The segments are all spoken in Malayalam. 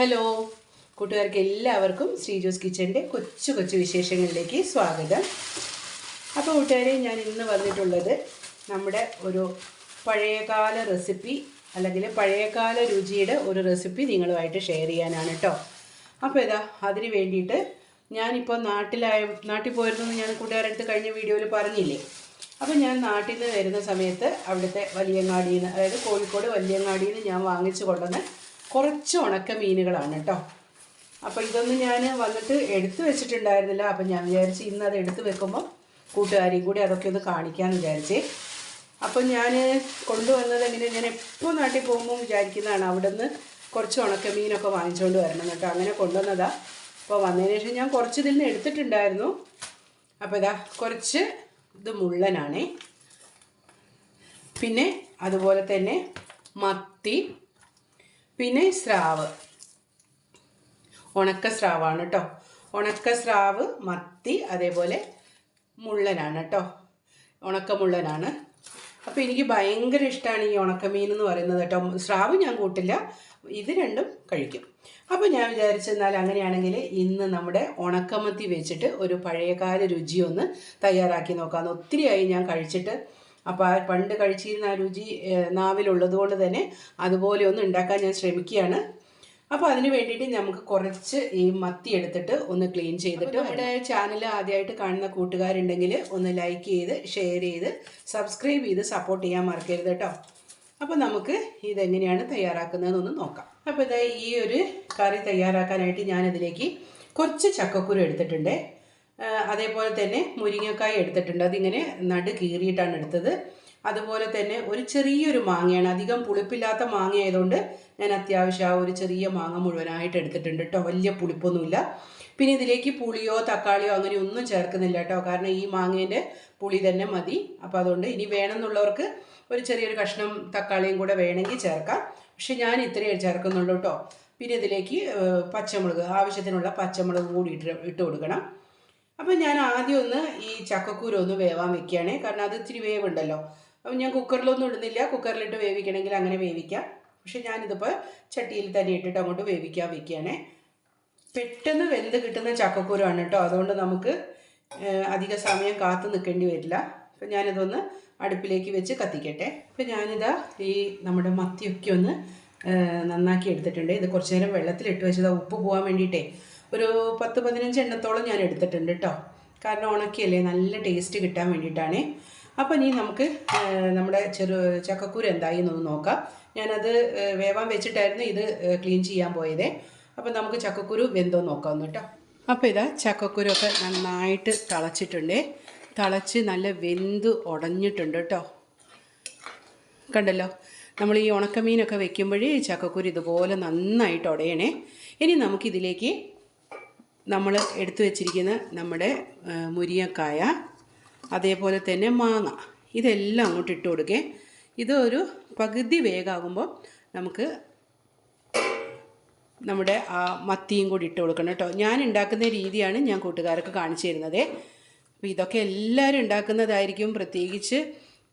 ഹലോ. കൂട്ടുകാർക്ക് എല്ലാവർക്കും ശ്രീജോസ് കിച്ചന്റെ കൊച്ചു കൊച്ചു വിശേഷങ്ങളിലേക്ക് സ്വാഗതം. അപ്പോൾ കൂട്ടുകാരെ ഞാൻ ഇന്ന് വന്നിട്ടുള്ളത് നമ്മുടെ ഒരു പഴയകാല റെസിപ്പി അല്ലെങ്കിൽ പഴയകാല രുചിയുടെ ഒരു റെസിപ്പി നിങ്ങളുമായിട്ട് ഷെയർ ചെയ്യാനാണ് കേട്ടോ അപ്പോൾ ഇതാ അതിന് വേണ്ടിയിട്ട് ഞാനിപ്പോൾ നാട്ടിലായ നാട്ടിൽ പോയിരുന്നെന്ന് ഞാൻ കൂട്ടുകാരുടെ അടുത്ത് കഴിഞ്ഞ വീഡിയോയിൽ പറഞ്ഞില്ലേ? അപ്പോൾ ഞാൻ നാട്ടിൽ നിന്ന് വരുന്ന സമയത്ത് അവിടുത്തെ വലിയങ്ങാടിയിൽ നിന്ന് അതായത് കോഴിക്കോട് വലിയങ്ങാടിയിൽ നിന്ന് ഞാൻ വാങ്ങിച്ചു കൊണ്ടുവന്ന കുറച്ച് ഉണക്ക മീനുകളാണ് കേട്ടോ. അപ്പോൾ ഇതൊന്നും ഞാൻ വന്നിട്ട് എടുത്തു വെച്ചിട്ടുണ്ടായിരുന്നില്ല. അപ്പം ഞാൻ വിചാരിച്ച് ഇന്ന് അത് എടുത്തു വെക്കുമ്പോൾ കൂട്ടുകാരെയും കൂടി അതൊക്കെ ഒന്ന് കാണിക്കാമെന്ന് വിചാരിച്ചേ. അപ്പം ഞാൻ കൊണ്ടുവന്നത് എങ്ങനെ ഞാൻ എപ്പോൾ നാട്ടിൽ പോകുമ്പോൾ വിചാരിക്കുന്നതാണ് അവിടെ നിന്ന് കുറച്ച് ഉണക്ക മീനൊക്കെ വാങ്ങിച്ചുകൊണ്ട് വരണം കേട്ടോ. അങ്ങനെ കൊണ്ടുവന്നതാ. അപ്പോൾ വന്നതിന് ശേഷം ഞാൻ കുറച്ച് ഇതിൽ നിന്ന് എടുത്തിട്ടുണ്ടായിരുന്നു. അപ്പോൾ ഇതാ കുറച്ച് ഇത് മുള്ളനാണേ. പിന്നെ അതുപോലെ തന്നെ മത്തി പിന്നെ സ്രാവ്. ഉണക്ക സ്രാവാണ് കേട്ടോ ഉണക്ക സ്രാവ് മത്തി അതേപോലെ മുള്ളനാണ് കേട്ടോ ഉണക്ക മുള്ളനാണ് അപ്പോൾ എനിക്ക് ഭയങ്കര ഇഷ്ടമാണ് ഈ ഉണക്കമീൻ എന്ന് പറയുന്നത് കേട്ടോ സ്രാവ് ഞാൻ കൂട്ടില്ല. ഇത് രണ്ടും കഴിക്കും. അപ്പോൾ ഞാൻ വിചാരിച്ചെന്നാൽ അങ്ങനെയാണെങ്കിൽ ഇന്ന് നമ്മുടെ ഉണക്കമത്തി വെച്ചിട്ട് ഒരു പഴയകാല രുചിയൊന്ന് തയ്യാറാക്കി നോക്കാമെന്ന് ഒത്തിരിയായി ഞാൻ കഴിച്ചിട്ട് അപ്പോൾ ആ പണ്ട് കഴിച്ചിരുന്ന ആ രുചി നാവിലുള്ളത് കൊണ്ട് തന്നെ അതുപോലെ ഒന്ന് ഉണ്ടാക്കാൻ ഞാൻ ശ്രമിക്കുകയാണ്. അപ്പോൾ അതിന് വേണ്ടിയിട്ട് നമുക്ക് കുറച്ച് ഈ മത്തി എടുത്തിട്ട് ഒന്ന് ക്ലീൻ ചെയ്തിട്ട് നമ്മുടെ ചാനൽ ആദ്യമായിട്ട് കാണുന്ന കൂട്ടുകാരുണ്ടെങ്കിൽ ഒന്ന് ലൈക്ക് ചെയ്ത് ഷെയർ ചെയ്ത് സബ്സ്ക്രൈബ് ചെയ്ത് സപ്പോർട്ട് ചെയ്യാൻ മറക്കരുത് കേട്ടോ അപ്പോൾ നമുക്ക് ഇതെങ്ങനെയാണ് തയ്യാറാക്കുന്നതെന്നൊന്ന് നോക്കാം. അപ്പോൾ ഇതായി ഈ ഒരു കറി തയ്യാറാക്കാനായിട്ട് ഞാനിതിലേക്ക് കുറച്ച് ചക്കക്കുരു എടുത്തിട്ടുണ്ട്. അതേപോലെ തന്നെ മുരിങ്ങക്കായ എടുത്തിട്ടുണ്ട്. അതിങ്ങനെ നടു കീറിയിട്ടാണ് എടുത്തത്. അതുപോലെ തന്നെ ഒരു ചെറിയൊരു മാങ്ങയാണ്. അധികം പുളിപ്പില്ലാത്ത മാങ്ങ ആയതുകൊണ്ട് ഞാൻ അത്യാവശ്യം ആ ഒരു ചെറിയ മാങ്ങ മുഴുവനായിട്ട് എടുത്തിട്ടുണ്ട് കേട്ടോ. വലിയ പുളിപ്പൊന്നുമില്ല. പിന്നെ ഇതിലേക്ക് പുളിയോ തക്കാളിയോ അങ്ങനെ ഒന്നും ചേർക്കുന്നില്ല കേട്ടോ. കാരണം ഈ മാങ്ങേന്റെ പുളി തന്നെ മതി. അപ്പോൾ അതുകൊണ്ട് ഇനി വേണമെന്നുള്ളവർക്ക് ഒരു ചെറിയൊരു കഷ്ണം തക്കാളിയും കൂടെ വേണമെങ്കിൽ ചേർക്കാം. പക്ഷെ ഞാൻ ഇത്രയേ ചേർക്കുന്നുള്ളൂ കേട്ടോ. പിന്നെ ഇതിലേക്ക് പച്ചമുളക് ആവശ്യത്തിനുള്ള പച്ചമുളക് കൂടി ഇട്ട് ഇട്ട് കൊടുക്കണം. അപ്പം ഞാൻ ആദ്യം ഒന്ന് ഈ ചക്കക്കൂര ഒന്ന് വേവാൻ വെക്കുകയാണേ. കാരണം അത് ഇത്തിരി വേവുണ്ടല്ലോ. അപ്പം ഞാൻ കുക്കറിലൊന്നും ഇടുന്നില്ല. കുക്കറിലിട്ട് വേവിക്കണമെങ്കിൽ അങ്ങനെ വേവിക്കാം. പക്ഷെ ഞാനിതിപ്പോൾ ചട്ടിയിൽ തന്നെ ഇട്ടിട്ട് അങ്ങോട്ട് വേവിക്കാൻ വെക്കുകയാണേ. പെട്ടെന്ന് വെന്ത് കിട്ടുന്ന ചക്കക്കൂരമാണ് കേട്ടോ. അതുകൊണ്ട് നമുക്ക് അധിക സമയം കാത്തു നിൽക്കേണ്ടി വരില്ല. അപ്പം ഞാനിതൊന്ന് അടുപ്പിലേക്ക് വെച്ച് കത്തിക്കട്ടെ. അപ്പം ഞാനിതാ ഈ നമ്മുടെ മത്തിയൊക്കെ ഒന്ന് നന്നാക്കി എടുത്തിട്ടുണ്ട്. ഇത് കുറച്ച് നേരം വെള്ളത്തിലിട്ട് വെച്ചത് ഉപ്പ് പോകാൻ വേണ്ടിയിട്ടേ. ഒരു പത്ത് പതിനഞ്ച് എണ്ണത്തോളം ഞാൻ എടുത്തിട്ടുണ്ട് കേട്ടോ കാരണം ഉണക്കിയല്ലേ നല്ല ടേസ്റ്റ് കിട്ടാൻ വേണ്ടിയിട്ടാണേ. അപ്പോൾ ഇനി നമുക്ക് നമ്മുടെ ചെറു ചക്കക്കൂര എന്തായി എന്നൊന്ന് നോക്കാം. ഞാനത് വേവാൻ വെച്ചിട്ടായിരുന്നു ഇത് ക്ലീൻ ചെയ്യാൻ പോയതേ. അപ്പം നമുക്ക് ചക്കക്കുരു വെന്തോ നോക്കാം ഒന്ന് കേട്ടോ അപ്പോൾ ഇതാ ചക്കക്കുരൊക്കെ നന്നായിട്ട് തിളച്ചിട്ടുണ്ടേ. തിളച്ച് നല്ല വെന്ത് ഉടഞ്ഞിട്ടുണ്ട് കേട്ടോ കണ്ടല്ലോ? നമ്മൾ ഈ ഉണക്കമീനൊക്കെ വെക്കുമ്പോഴേ ചക്കക്കുരു ഇതുപോലെ നന്നായിട്ട് ഉടയണേ. ഇനി നമുക്കിതിലേക്ക് നമ്മൾ എടുത്തു വച്ചിരിക്കുന്ന നമ്മുടെ മുരിയക്കായ അതേപോലെ തന്നെ മാങ്ങ ഇതെല്ലാം അങ്ങോട്ട് ഇട്ട് കൊടുക്കേ. ഇതൊരു പകുതി വേഗമാകുമ്പോൾ നമുക്ക് നമ്മുടെ ആ മത്തിയും കൂടി ഇട്ട് കൊടുക്കണം കേട്ടോ. ഞാൻ ഉണ്ടാക്കുന്ന രീതിയാണ് ഞാൻ കൂട്ടുകാർക്ക് കാണിച്ചു തരുന്നത്. അപ്പോൾ ഇതൊക്കെ എല്ലാവരും ഉണ്ടാക്കുന്നതായിരിക്കും. പ്രത്യേകിച്ച്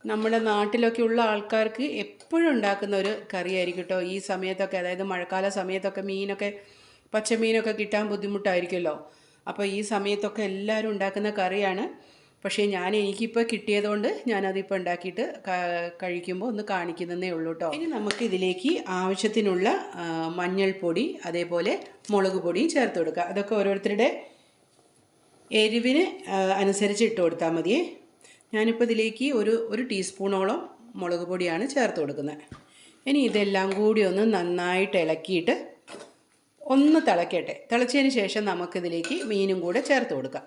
നമ്മുടെ നാട്ടിലൊക്കെ ഉള്ള ആൾക്കാർക്ക് എപ്പോഴും ഉണ്ടാക്കുന്ന ഒരു കറിയായിരിക്കും കേട്ടോ. ഈ സമയത്തൊക്കെ അതായത് മഴക്കാല സമയത്തൊക്കെ മീനൊക്കെ പച്ചമീനൊക്കെ കിട്ടാൻ ബുദ്ധിമുട്ടായിരിക്കുമല്ലോ. അപ്പോൾ ഈ സമയത്തൊക്കെ എല്ലാവരും ഉണ്ടാക്കുന്ന കറിയാണ്. പക്ഷേ ഞാൻ എനിക്കിപ്പോൾ കിട്ടിയതുകൊണ്ട് ഞാനതിപ്പോൾ ഉണ്ടാക്കിയിട്ട് കഴിക്കുമ്പോൾ ഒന്ന് കാണിക്കുന്നതേ ഉള്ളൂ കേട്ടോ ഇനി നമുക്ക് ഇതിലേക്ക് ആവശ്യത്തിനുള്ള മഞ്ഞൾപ്പൊടി അതേപോലെ മുളക് പൊടിയും ചേർത്ത് കൊടുക്കുക അതൊക്കെ ഓരോരുത്തരുടെ എരിവിന് അനുസരിച്ച് ഇട്ട് കൊടുത്താൽ മതിയേ. ഞാനിപ്പോൾ ഇതിലേക്ക് ഒരു ഒരു ടീസ്പൂണോളം മുളക് പൊടിയാണ് ചേർത്ത് കൊടുക്കുന്നത്. ഇനി ഇതെല്ലാം കൂടി ഒന്ന് നന്നായിട്ട് ഇളക്കിയിട്ട് ഒന്ന് തിളക്കട്ടെ. തിളച്ചതിന് ശേഷം നമുക്കിതിലേക്ക് മീനും കൂടെ ചേർത്ത് കൊടുക്കാം.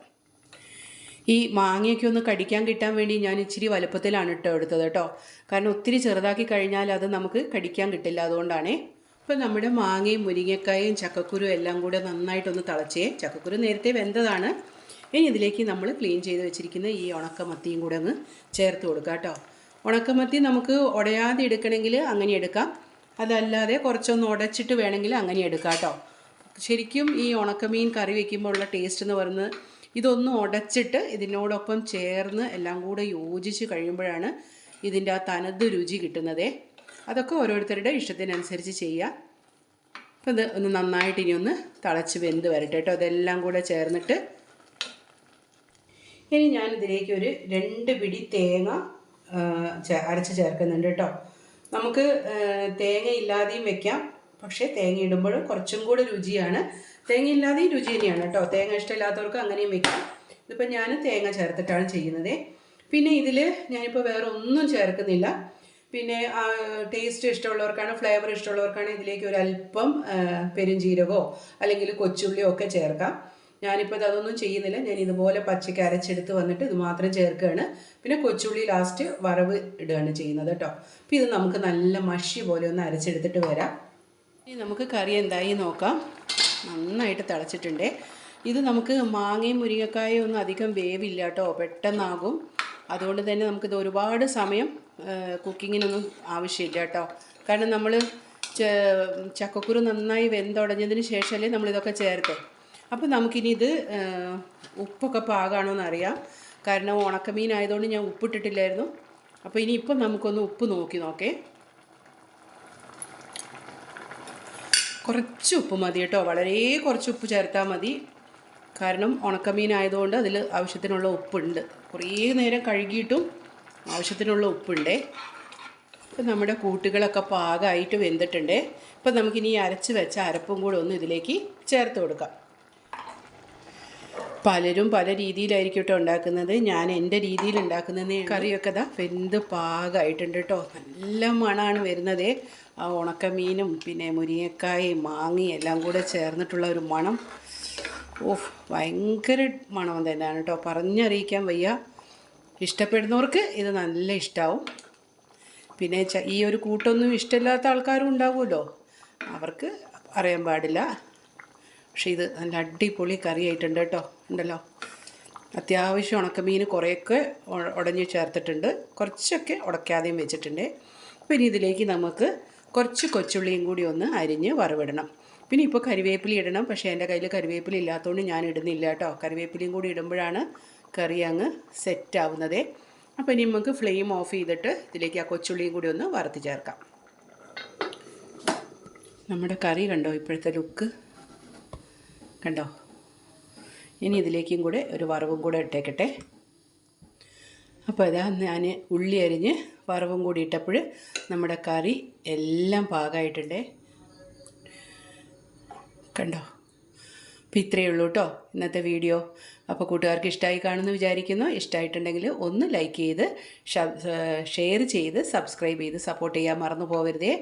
ഈ മാങ്ങയൊക്കെ ഒന്ന് കടിക്കാൻ കിട്ടാൻ വേണ്ടി ഞാൻ ഇച്ചിരി വലുപ്പത്തിലാണ് ഇട്ടോ എടുത്തത് കേട്ടോ. കാരണം ഒത്തിരി ചെറുതാക്കി കഴിഞ്ഞാൽ അത് നമുക്ക് കടിക്കാൻ കിട്ടില്ല. അതുകൊണ്ടാണേ അപ്പോൾ നമ്മുടെ മാങ്ങയും മുരിങ്ങക്കായും ചക്കക്കുരു എല്ലാം കൂടെ നന്നായിട്ടൊന്ന് തിളച്ചേ ചക്കക്കുരു നേരത്തെ വെന്തതാണ്. ഇനി ഇതിലേക്ക് നമ്മൾ ക്ലീൻ ചെയ്ത് വെച്ചിരിക്കുന്ന ഈ ഉണക്കമത്തിയും കൂടെ ഒന്ന് ചേർത്ത് കൊടുക്കാം കേട്ടോ. ഉണക്കമത്തി നമുക്ക് ഉടയാതെ എടുക്കണമെങ്കിൽ അങ്ങനെ എടുക്കാം. അതല്ലാതെ കുറച്ചൊന്ന് ഉടച്ചിട്ട് വേണമെങ്കിൽ അങ്ങനെ എടുക്കാം കേട്ടോ. ശരിക്കും ഈ ഉണക്കമീൻ കറി വെക്കുമ്പോൾ ഉള്ള ടേസ്റ്റ് എന്ന് പറയുന്നത് ഇതൊന്ന് ഉടച്ചിട്ട് ഇതിനോടൊപ്പം ചേർന്ന് എല്ലാം കൂടെ യോജിച്ച് കഴിയുമ്പോഴാണ് ഇതിന്റെ ആ തനത് രുചി കിട്ടുന്നതേ. അതൊക്കെ ഓരോരുത്തരുടെ ഇഷ്ടത്തിനനുസരിച്ച് ചെയ്യുക അപ്പോൾ ഇത് ഒന്ന് നന്നായിട്ട് ഇനി ഒന്ന് തിളച്ച് വെന്ത് വരട്ടെ കേട്ടോ. അതെല്ലാം കൂടെ ചേർന്നിട്ട് ഇനി ഞാനിതിലേക്ക് ഒരു രണ്ട് പിടി തേങ്ങ അരച്ച് ചേർക്കുന്നുണ്ട് കേട്ടോ. നമുക്ക് തേങ്ങ ഇല്ലാതെയും വെക്കാം. പക്ഷേ തേങ്ങ ഇടുമ്പോഴും കുറച്ചും കൂടെ രുചിയാണ്. തേങ്ങ ഇല്ലാതെയും രുചി തന്നെയാണ് കേട്ടോ. തേങ്ങ ഇഷ്ടമില്ലാത്തവർക്ക് അങ്ങനെയും വെക്കാം. ഇതിപ്പോൾ ഞാൻ തേങ്ങ ചേർത്തിട്ടാണ് ചെയ്യുന്നത്. പിന്നെ ഇതിൽ ഞാനിപ്പോൾ വേറെ ഒന്നും ചേർക്കുന്നില്ല. പിന്നെ ടേസ്റ്റ് ഇഷ്ടമുള്ളവർക്കാണ് ഫ്ലേവർ ഇഷ്ടമുള്ളവർക്കാണ് ഇതിലേക്ക് ഒരു അല്പം പെരുംജീരകമോ അല്ലെങ്കിൽ കൊച്ചുള്ളിയോ ഒക്കെ ചേർക്കാം. ഞാനിപ്പോൾ അതൊന്നും ചെയ്യുന്നില്ല. ഞാൻ ഇതുപോലെ പച്ചയ്ക്ക് അരച്ചെടുത്ത് വന്നിട്ട് ഇത് മാത്രം ചേർക്കുകയാണ്. പിന്നെ കൊച്ചുള്ളി ലാസ്റ്റ് വറവ് ഇടുകയാണ് ചെയ്യുന്നത് കേട്ടോ. അപ്പോൾ ഇത് നമുക്ക് നല്ല മഷി പോലെ ഒന്ന് അരച്ചെടുത്തിട്ട് വരാം. ഇനി നമുക്ക് കറി എന്തായി നോക്കാം. നന്നായിട്ട് തിളച്ചിട്ടുണ്ട്. ഇത് നമുക്ക് മാങ്ങയും മുരിങ്ങക്കായും ഒന്നും അധികം വേവില്ല കേട്ടോ. പെട്ടെന്നാകും. അതുകൊണ്ട് തന്നെ നമുക്കിത് ഒരുപാട് സമയം കുക്കിങ്ങിനൊന്നും ആവശ്യമില്ല കേട്ടോ. കാരണം നമ്മൾ ചക്കക്കുരു നന്നായി വെന്തുടഞ്ഞതിന് ശേഷമല്ലേ നമ്മളിതൊക്കെ ചേർത്ത്. അപ്പോൾ നമുക്കിനി ഇത് ഉപ്പൊക്കെ പാകാണോന്ന് എന്നറിയാം. കാരണം ഉണക്കമീൻ ആയതുകൊണ്ട് ഞാൻ ഉപ്പിട്ടിട്ടില്ലായിരുന്നു. അപ്പോൾ ഇനി നമുക്കൊന്ന് ഉപ്പ് നോക്കി നോക്കേ. കുറച്ച് ഉപ്പ് മതി കേട്ടോ. വളരെ കുറച്ച് ഉപ്പ് ചേർത്താൽ മതി. കാരണം ഉണക്കമീൻ ആയതുകൊണ്ട് അതിൽ ആവശ്യത്തിനുള്ള ഉപ്പുണ്ട്. കുറേ നേരം കഴുകിയിട്ടും ആവശ്യത്തിനുള്ള ഉപ്പുണ്ടേ. ഇപ്പം നമ്മുടെ കൂട്ടുകളൊക്കെ പാകമായിട്ട് വെന്തിട്ടുണ്ട്. ഇപ്പം നമുക്കിനി അരച്ച് വെച്ച അരപ്പും കൂടെ ഒന്ന് ഇതിലേക്ക് ചേർത്ത് കൊടുക്കാം. പലരും പല രീതിയിലായിരിക്കും കേട്ടോ ഉണ്ടാക്കുന്നത്. ഞാൻ എന്റെ രീതിയിൽ ഉണ്ടാക്കുന്നത് കറിയൊക്കെ ഇതാ? എന്ത് പാകമായിട്ടുണ്ട് കേട്ടോ നല്ല മണമാണ് വരുന്നത്. ആ ഉണക്കമീനും പിന്നെ മുരിങ്ങക്കായും മാങ്ങയും എല്ലാം കൂടെ ചേർന്നിട്ടുള്ള ഒരു മണം. ഓഹ് ഭയങ്കര മണം തന്നെയാണ് കേട്ടോ പറഞ്ഞറിയിക്കാൻ വയ്യ. ഇഷ്ടപ്പെടുന്നവർക്ക് ഇത് നല്ല ഇഷ്ടമാവും പിന്നെ ഈ ഒരു കൂട്ടൊന്നും ഇഷ്ടമില്ലാത്ത ആൾക്കാരും ഉണ്ടാവുമല്ലോ. അവർക്ക് അറിയാൻ പാടില്ല. പക്ഷേ ഇത് നല്ല അടിപൊളി കറി ആയിട്ടുണ്ട് കേട്ടോ. ഉണ്ടല്ലോ. അത്യാവശ്യം ഉണക്കമീൻ കുറേയൊക്കെ ഉടഞ്ഞു ചേർത്തിട്ടുണ്ട്. കുറച്ചൊക്കെ ഉടക്കാതെയും വെച്ചിട്ടുണ്ട്. അപ്പോൾ ഇനി ഇതിലേക്ക് നമുക്ക് കുറച്ച് കൊച്ചുള്ളിയും കൂടി ഒന്ന് അരിഞ്ഞ് വറവിടണം. പിന്നെ ഇപ്പോൾ കരിവേപ്പില ഇടണം. പക്ഷേ എന്റെ കയ്യിൽ കരിവേപ്പില ഇല്ലാത്തതുകൊണ്ട് ഞാൻ ഇടുന്നില്ല കേട്ടോ. കരിവേപ്പിലയും കൂടി ഇടുമ്പോഴാണ് കറി അങ്ങ് സെറ്റ് ആവുന്നത്. അപ്പോൾ ഇനി നമുക്ക് ഫ്ലെയിം ഓഫ് ചെയ്തിട്ട് ഇതിലേക്ക് ആ കൊച്ചുള്ളിയും കൂടി ഒന്ന് വറുത്ത് ചേർക്കാം. നമ്മുടെ കറി കണ്ടോ ഇപ്പോഴത്തെ ലുക്ക്? കണ്ടോ? ഇനി ഇതിലേക്കും കൂടെ ഒരു വറവും കൂടെ ഇട്ടേക്കട്ടെ. അപ്പോൾ ഇതാ ഞാൻ ഉള്ളി അരിഞ്ഞ് വറവും കൂടി ഇട്ടപ്പോൾ നമ്മുടെ കറി എല്ലാം പാകമായിട്ടുണ്ട്. കണ്ടോ? അപ്പോൾ ഇത്രയേ ഉള്ളൂ കേട്ടോ ഇന്നത്തെ വീഡിയോ. അപ്പോൾ കൂട്ടുകാർക്ക് ഇഷ്ടമായി കാണുമെന്ന് വിചാരിക്കുന്നു. ഇഷ്ടമായിട്ടുണ്ടെങ്കിൽ ഒന്ന് ലൈക്ക് ചെയ്ത് ഷെയർ ചെയ്ത് സബ്സ്ക്രൈബ് ചെയ്ത് സപ്പോർട്ട് ചെയ്യാൻ മറന്നു പോകരുതേ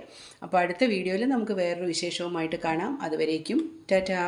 അപ്പോൾ അടുത്ത വീഡിയോയിൽ നമുക്ക് വേറൊരു വിശേഷവുമായിട്ട് കാണാം. അതുവരേക്കും ടാറ്റാ.